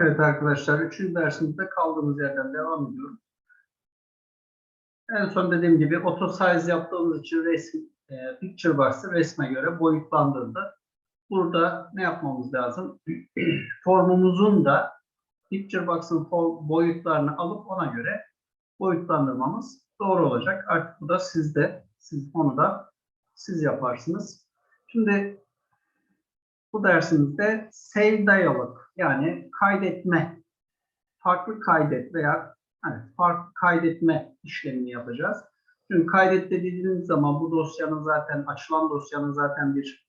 Evet arkadaşlar, üçüncü dersimizde kaldığımız yerden devam ediyoruz. En son dediğim gibi auto size yaptığımız için resim, e, picture box'ı resme göre boyutlandırdı. Burada ne yapmamız lazım? Formumuzun da picture box'ın boyutlarını alıp ona göre boyutlandırmamız doğru olacak. Artık bu da sizde. Siz onu da siz yaparsınız. Şimdi bu dersimizde save dialog yani kaydetme, farklı kaydet veya evet, farklı kaydetme işlemini yapacağız. Çünkü kaydet dediğiniz zaman bu dosyanın zaten açılan dosyanın zaten bir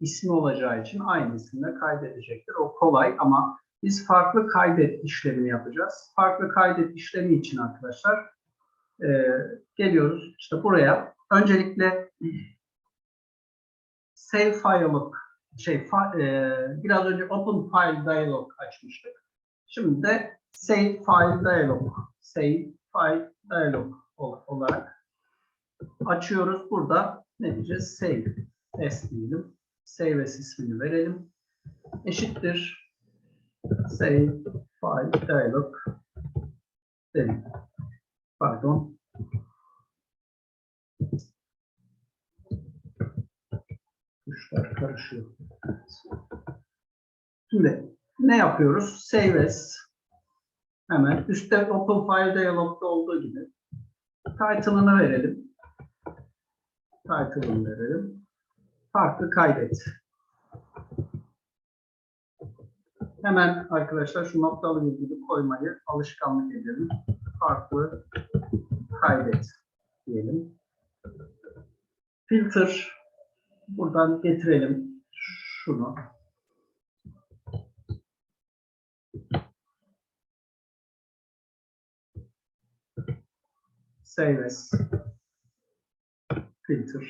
ismi olacağı için aynı isimle kaydedecektir. O kolay ama biz farklı kaydet işlemini yapacağız. Farklı kaydet işlemi için arkadaşlar e, geliyoruz işte buraya. Öncelikle save file'lık şey e, biraz önce open file dialog açmıştık. Şimdi de save file dialog save file dialog ol- olarak açıyoruz. Burada ne diyeceğiz? Save s diyelim. Save as ismini verelim. Eşittir save file dialog dedim. Pardon. Tuşlar karışıyor. Şimdi ne yapıyoruz? Save as. Hemen üstte Open File Dialog'da olduğu gibi title'ını verelim. Title'ını verelim. Farklı kaydet. Hemen arkadaşlar şu noktalı virgülü koymayı alışkanlık edelim. Farklı kaydet diyelim. Filter buradan getirelim şunu. Save as filter.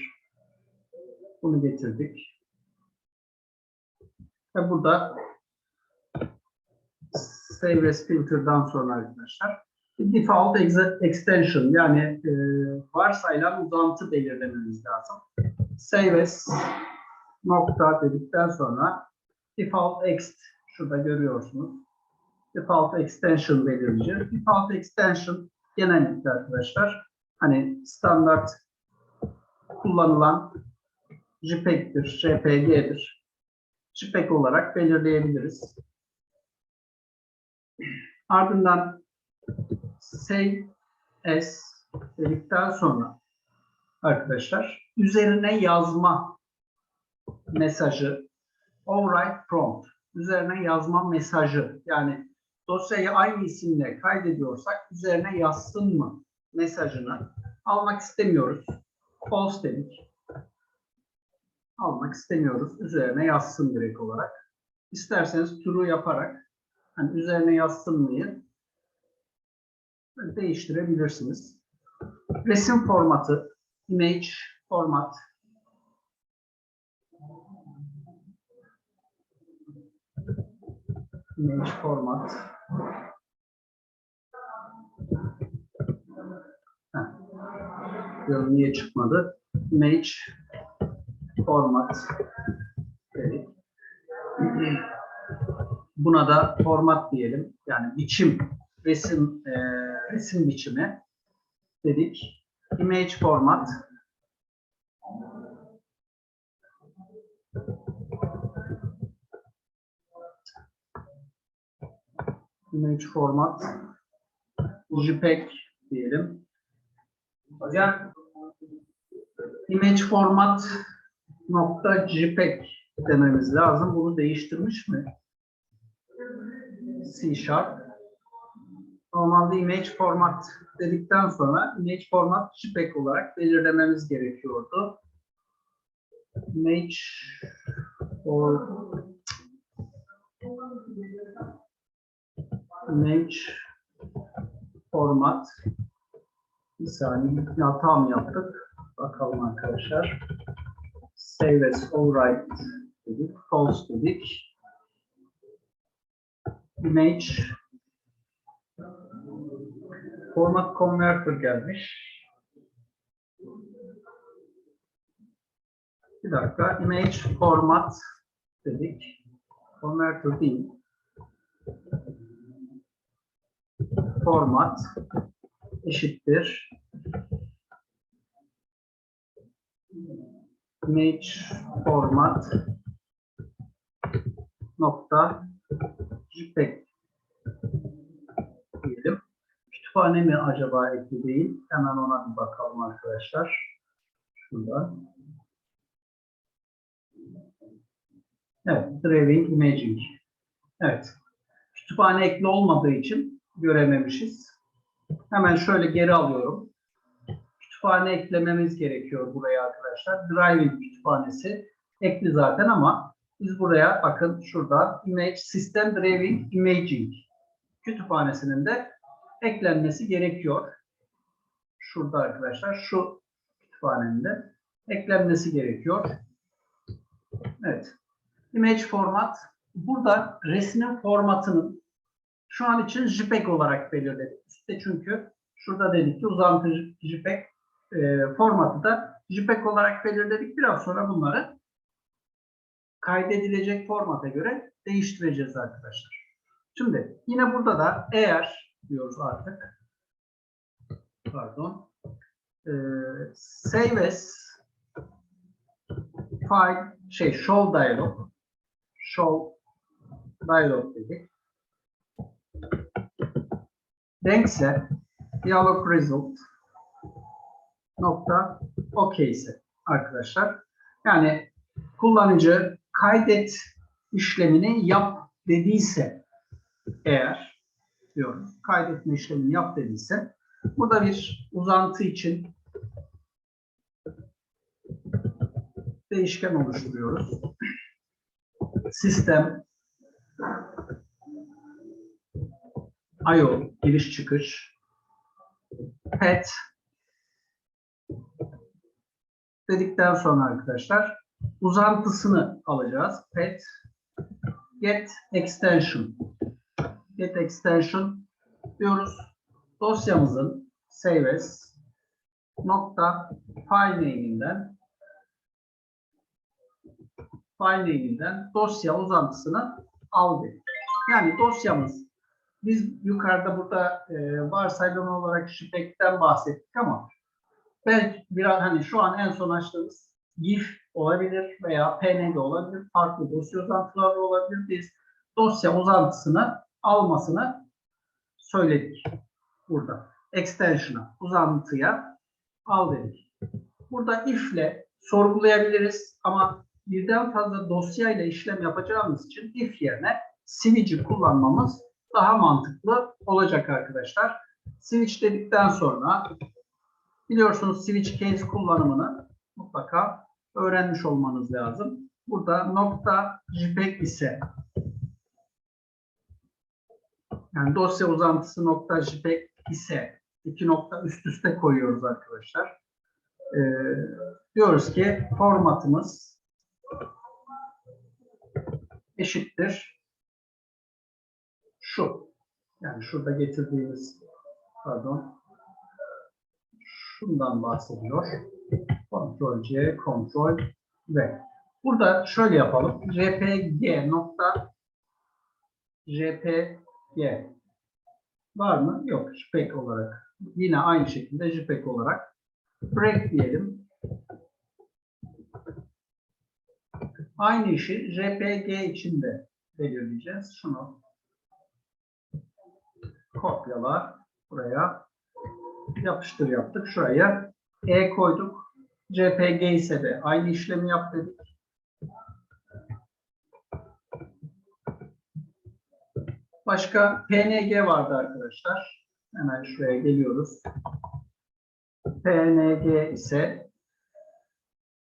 Bunu getirdik. Ve burada Save as filter'dan sonra arkadaşlar default extension yani e, varsayılan uzantı belirlememiz lazım. Save as nokta dedikten sonra default ext şurada görüyorsunuz. Default extension belirleyeceğiz. Default extension genellikle arkadaşlar hani standart kullanılan JPEG'dir, JPG'dir. JPEG olarak belirleyebiliriz. Ardından save as dedikten sonra arkadaşlar üzerine yazma mesajı override prompt üzerine yazma mesajı yani dosyayı aynı isimle kaydediyorsak üzerine yazsın mı mesajını almak istemiyoruz. False dedik. Almak istemiyoruz. Üzerine yazsın direkt olarak. İsterseniz true yaparak hani üzerine yazsın mıyı değiştirebilirsiniz. Resim formatı, image format. Image format. Heh. Niye çıkmadı? Image format. Buna da format diyelim. Yani biçim, resim e, resim biçimi dedik. Image format. Image format. JPEG diyelim. Hocam image format nokta JPEG dememiz lazım. Bunu değiştirmiş mi? C Sharp. Normalde image format dedikten sonra image format JPEG olarak belirlememiz gerekiyordu. Image for image format bir saniye bir hata mı yaptık? Bakalım arkadaşlar. Save as override dedik. False dedik. Image format converter gelmiş. Bir dakika. Image format dedik. Converter değil. Format eşittir image format nokta JPEG diyelim. Kütüphane mi acaba ekli değil? Hemen ona bir bakalım arkadaşlar. Şurada. Evet, Driving Imaging. Evet. Kütüphane ekli olmadığı için görememişiz. Hemen şöyle geri alıyorum. Kütüphane eklememiz gerekiyor buraya arkadaşlar. Driving kütüphanesi ekli zaten ama biz buraya bakın şurada Image System Driving Imaging kütüphanesinin de eklenmesi gerekiyor. Şurada arkadaşlar şu kütüphanenin eklenmesi gerekiyor. Evet. Image format. Burada resmin formatının şu an için JPEG olarak belirledik. Üstte çünkü şurada dedik ki uzantı JPEG e, formatı da JPEG olarak belirledik. Biraz sonra bunları kaydedilecek formata göre değiştireceğiz arkadaşlar. Şimdi yine burada da eğer diyoruz artık pardon e, save as file şey show dialog show dialog dedik. Denkse dialog result nokta OK ise arkadaşlar yani kullanıcı kaydet işlemini yap dediyse eğer diyoruz kaydetme işlemini yap dediyse burada bir uzantı için değişken oluşturuyoruz. Sistem IO giriş çıkış pet dedikten sonra arkadaşlar uzantısını alacağız. Pet get extension get extension diyoruz. Dosyamızın save as nokta file name'inden file name'inden dosya uzantısını al dedik. Yani dosyamız biz yukarıda burada e, varsayılan olarak JPEG'den bahsettik ama belki biraz hani şu an en son açtığımız GIF olabilir veya PNG olabilir. Farklı dosya uzantıları olabilir. Biz dosya uzantısını almasını söyledik burada. Extension'a, uzantıya al dedik. Burada if ile sorgulayabiliriz ama birden fazla dosya ile işlem yapacağımız için if yerine switch'i kullanmamız daha mantıklı olacak arkadaşlar. Switch dedikten sonra biliyorsunuz switch case kullanımını mutlaka öğrenmiş olmanız lazım. Burada nokta JPEG ise yani dosya uzantısı nokta JPEG ise iki nokta üst üste koyuyoruz arkadaşlar. Ee, diyoruz ki formatımız eşittir şu. Yani şurada getirdiğimiz pardon şundan bahsediyor. Ctrl C, Ctrl V. Burada şöyle yapalım. JPG nokta JPG var mı? Yok. JPEG olarak. Yine aynı şekilde JPEG olarak break diyelim. Aynı işi JPG için de belirleyeceğiz. Şunu kopyala buraya yapıştır yaptık. Şuraya E koyduk. JPG ise de aynı işlemi yap dedik. Başka PNG vardı arkadaşlar. Hemen şuraya geliyoruz. PNG ise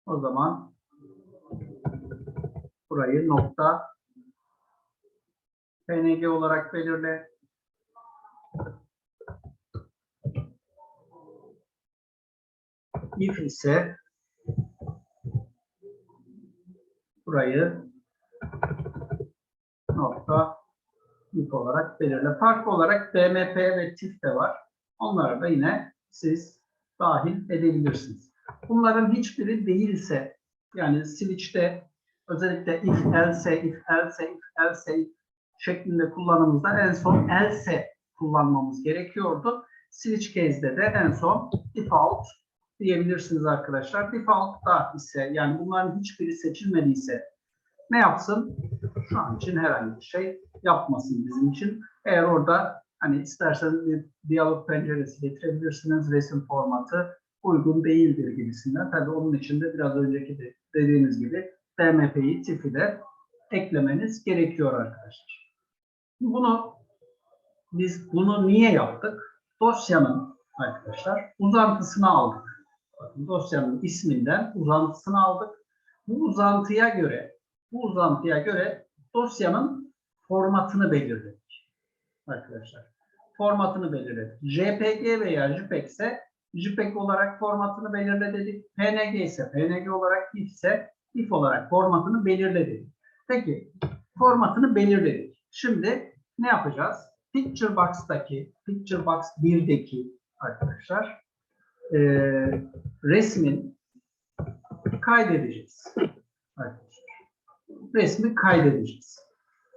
o zaman burayı nokta PNG olarak belirle. İf ise burayı nokta if olarak belirle. Farklı olarak BMP ve TIF de var. Onları da yine siz dahil edebilirsiniz. Bunların hiçbiri değilse yani switch'te özellikle if else, if else, if else if şeklinde kullanımımızda en son else kullanmamız gerekiyordu. Switch case'de de en son default diyebilirsiniz arkadaşlar. Default da ise yani bunların hiçbiri seçilmediyse ne yapsın? Şu an için herhangi bir şey yapmasın bizim için. Eğer orada hani isterseniz bir diyalog penceresi getirebilirsiniz. Resim formatı uygun değildir gibisinden. Tabii onun için de biraz önceki de dediğimiz gibi DMP'yi tipi de eklemeniz gerekiyor arkadaşlar. Bunu biz bunu niye yaptık? Dosyanın arkadaşlar uzantısını aldık. Dosyanın isminden uzantısını aldık. Bu uzantıya göre bu uzantıya göre dosyanın formatını belirledik. Arkadaşlar. Formatını belirledik. JPG veya JPEG ise JPEG olarak formatını belirledik. PNG ise PNG olarak GIF ise GIF olarak formatını belirledik. Peki formatını belirledik. Şimdi ne yapacağız? Picture Box'taki, Picture Box 1'deki arkadaşlar e, resmin kaydedeceğiz. Resmi kaydedeceğiz.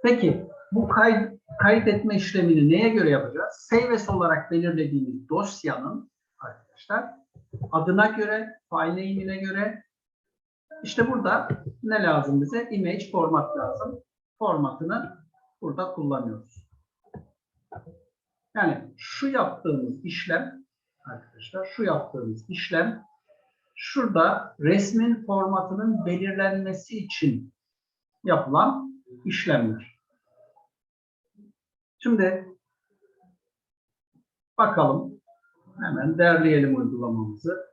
Peki bu kay, kaydetme işlemini neye göre yapacağız? Save as olarak belirlediğimiz dosyanın arkadaşlar adına göre, file name'ine göre işte burada ne lazım bize? Image format lazım. Formatını burada kullanıyoruz. Yani şu yaptığımız işlem arkadaşlar şu yaptığımız işlem şurada resmin formatının belirlenmesi için yapılan işlemler. Şimdi bakalım hemen derleyelim uygulamamızı.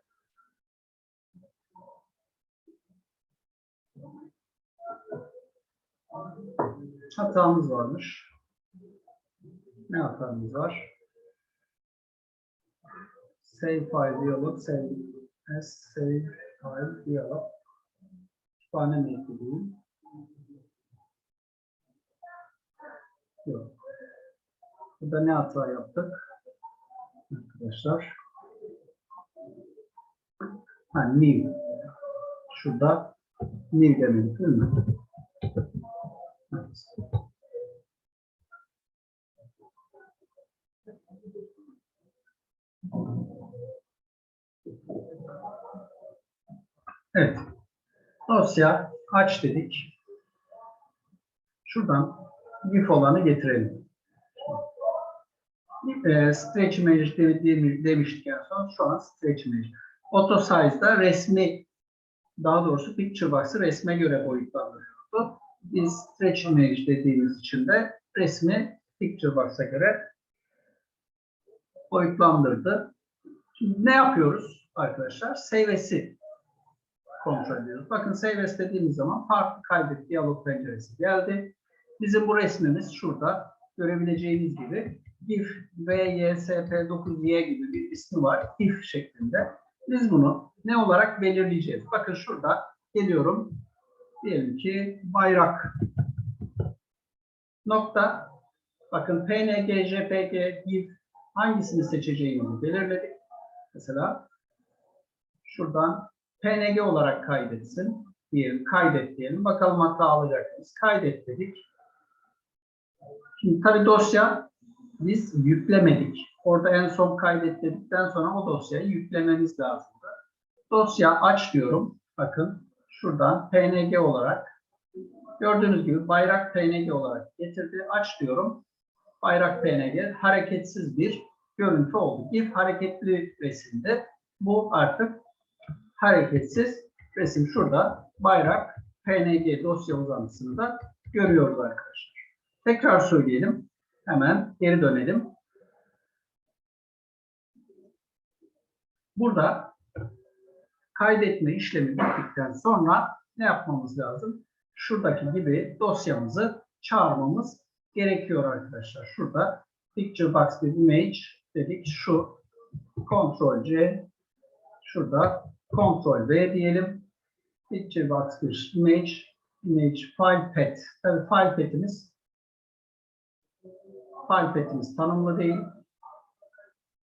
Hatamız varmış. Ne hatamız var? Save file dialog, save as save file dialog. Kütüphane mi ekleyeyim? Yok. Burada ne hata yaptık? Arkadaşlar. Ha, new. Şurada new demedik değil mi? Evet. Evet. Dosya aç dedik. Şuradan GIF olanı getirelim. E, stretch image de- de- demiştik en son. Şu an stretch image. Auto size'da resmi daha doğrusu picture box'ı resme göre boyutlandırıyordu. Biz stretch image dediğimiz için de resmi picture box'a göre boyutlandırdı. Şimdi ne yapıyoruz arkadaşlar? Save as'i kontrol ediyoruz. Bakın save as dediğimiz zaman farklı kaydet diyalog penceresi geldi. Bizim bu resmimiz şurada görebileceğiniz gibi if VYSP9Y gibi bir ismi var. if şeklinde. Biz bunu ne olarak belirleyeceğiz? Bakın şurada geliyorum. Diyelim ki bayrak nokta bakın PNG, JPG, GIF hangisini seçeceğimizi belirledik. Mesela şuradan PNG olarak kaydetsin diyelim. Kaydet diyelim. Bakalım hata alacak mıyız? Kaydet dedik. Şimdi tabii dosya biz yüklemedik. Orada en son kaydet dedikten sonra o dosyayı yüklememiz lazımdı. Dosya aç diyorum. Bakın şuradan PNG olarak gördüğünüz gibi bayrak PNG olarak getirdi. Aç diyorum. Bayrak PNG hareketsiz bir görüntü oldu. If hareketli resimde bu artık hareketsiz resim şurada bayrak PNG dosya uzantısını da görüyoruz arkadaşlar. Tekrar söyleyelim. Hemen geri dönelim. Burada kaydetme işlemi bittikten sonra ne yapmamız lazım? Şuradaki gibi dosyamızı çağırmamız gerekiyor arkadaşlar. Şurada picture box bir image dedik. Şu Ctrl C şurada Ctrl V diyelim. Picture box bir image image file path. Tabii file path'imiz file path'imiz tanımlı değil.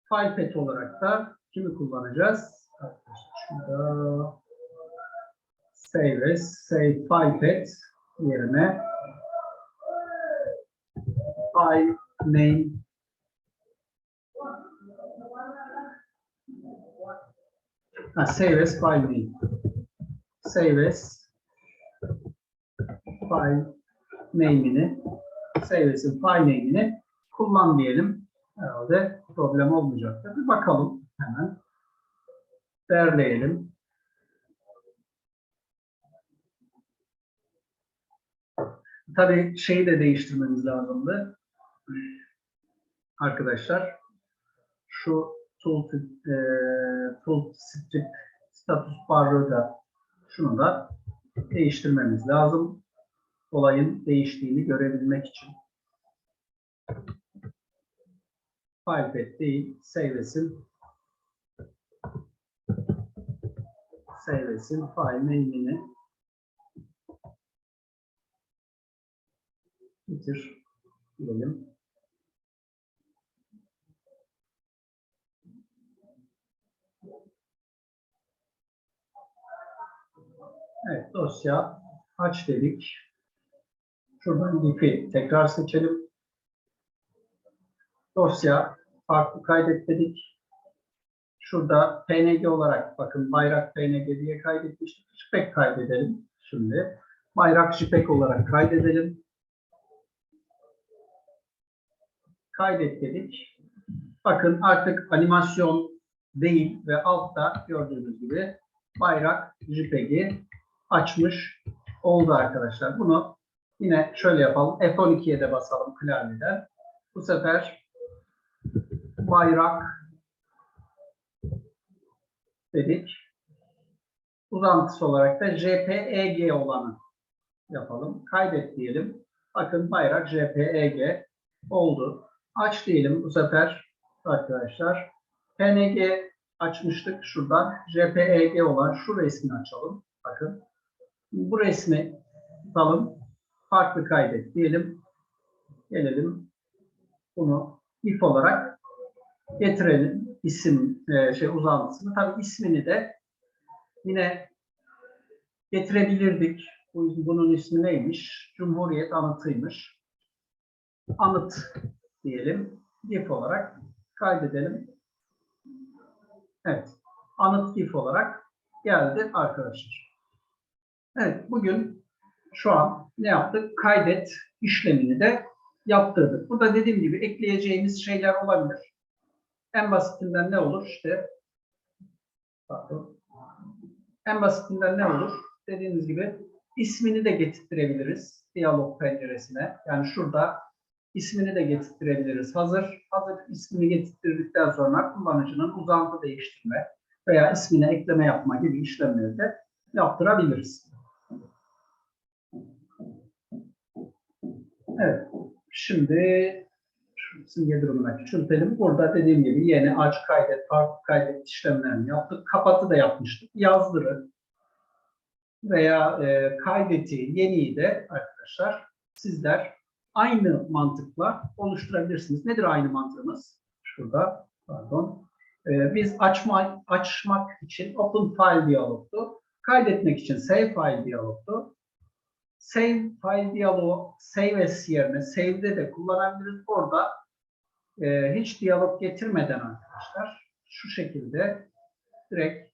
File path olarak da kimi kullanacağız? Şurada save as, save file path yerine file name Ha, save as file name. Save as file name'ini save as'in file name'ini kullan diyelim. Herhalde problem olmayacaktır. Bir bakalım hemen. Derleyelim. Tabii şeyi de değiştirmemiz lazımdı. Arkadaşlar şu tool, e, tool strip status barı da şunu da değiştirmemiz lazım. Olayın değiştiğini görebilmek için. Filepath değil, save'esin save'esin file name'ini bitir diyelim. Evet dosya aç dedik. Şuradan diff'i tekrar seçelim. Dosya farklı kaydet dedik. Şurada PNG olarak bakın bayrak PNG diye kaydetmiştik. JPEG kaydedelim şimdi. Bayrak JPEG olarak kaydedelim. Kaydet dedik. Bakın artık animasyon değil ve altta gördüğünüz gibi bayrak JPEG'i açmış oldu arkadaşlar. Bunu yine şöyle yapalım. F12'ye de basalım klavyeden. Bu sefer bayrak dedik. Uzantısı olarak da JPEG olanı yapalım. Kaydet diyelim. Bakın bayrak JPEG oldu. Aç diyelim bu sefer arkadaşlar. PNG açmıştık şuradan. JPEG olan şu resmi açalım. Bakın. Bu resmi tutalım. Farklı kaydet diyelim. Gelelim. Bunu if olarak getirelim. isim e, şey uzantısını. Tabii ismini de yine getirebilirdik. Bu- Bunun ismi neymiş? Cumhuriyet anıtıymış. Anıt diyelim. if olarak kaydedelim. Evet. Anıt if olarak geldi arkadaşlar. Evet. Bugün şu an ne yaptık? Kaydet işlemini de yaptırdık. Burada dediğim gibi ekleyeceğimiz şeyler olabilir. En basitinden ne olur? İşte pardon. En basitinden ne olur? Dediğimiz gibi ismini de getirtirebiliriz diyalog penceresine. Yani şurada ismini de getirtirebiliriz. Hazır hazır ismini getirtirdikten sonra kullanıcının uzantı değiştirme veya ismine ekleme yapma gibi işlemleri de yaptırabiliriz. Evet. Şimdi simge durumuna küçültelim. Burada dediğim gibi yeni aç kaydet, farklı kaydet işlemlerini yaptık. Kapatı da yapmıştık. Yazdırı veya e, kaydeti, yeniyi de arkadaşlar sizler aynı mantıkla oluşturabilirsiniz. Nedir aynı mantığımız? Şurada, pardon. E, biz açma, açmak için open file diyalogtu. Kaydetmek için save file diyalogtu. Save file diyaloğu save as yerine save'de de kullanabiliriz. Orada e, hiç diyalog getirmeden arkadaşlar şu şekilde direkt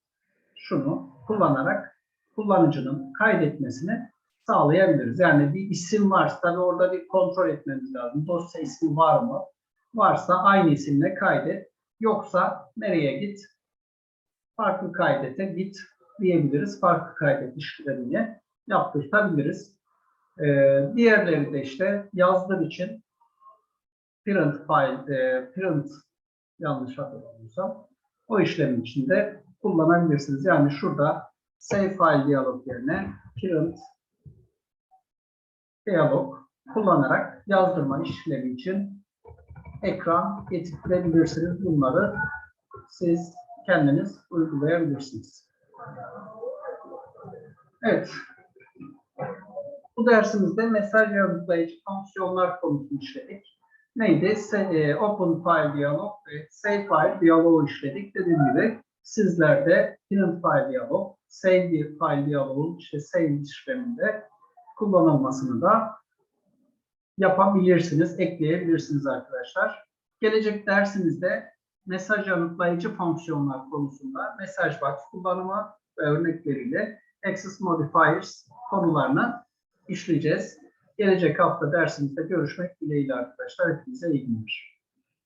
şunu kullanarak kullanıcının kaydetmesini sağlayabiliriz. Yani bir isim varsa tabii orada bir kontrol etmemiz lazım. Dosya ismi var mı? Varsa aynı isimle kaydet. Yoksa nereye git? Farklı kaydete git diyebiliriz. Farklı kaydet işlemini yaptırtabiliriz. Ee, diğerleri de işte yazdır için print file, e, print yanlış hatırlamıyorsam o işlemin içinde kullanabilirsiniz. Yani şurada save file diyalog yerine print diyalog kullanarak yazdırma işlemi için ekran getirebilirsiniz. Bunları siz kendiniz uygulayabilirsiniz. Evet. Dersimizde mesaj yanıtlayıcı fonksiyonlar konusunu işledik. Neydi? E, Open file diyalog ve save file diyalogu işledik. Dediğim gibi sizler de print file diyalog, save file diyalogun işte save işleminde kullanılmasını da yapabilirsiniz, ekleyebilirsiniz arkadaşlar. Gelecek dersimizde mesaj yanıtlayıcı fonksiyonlar konusunda mesaj box kullanımı ve örnekleriyle access modifiers konularını işleyeceğiz. Gelecek hafta dersimizde görüşmek dileğiyle arkadaşlar. Hepinize iyi günler.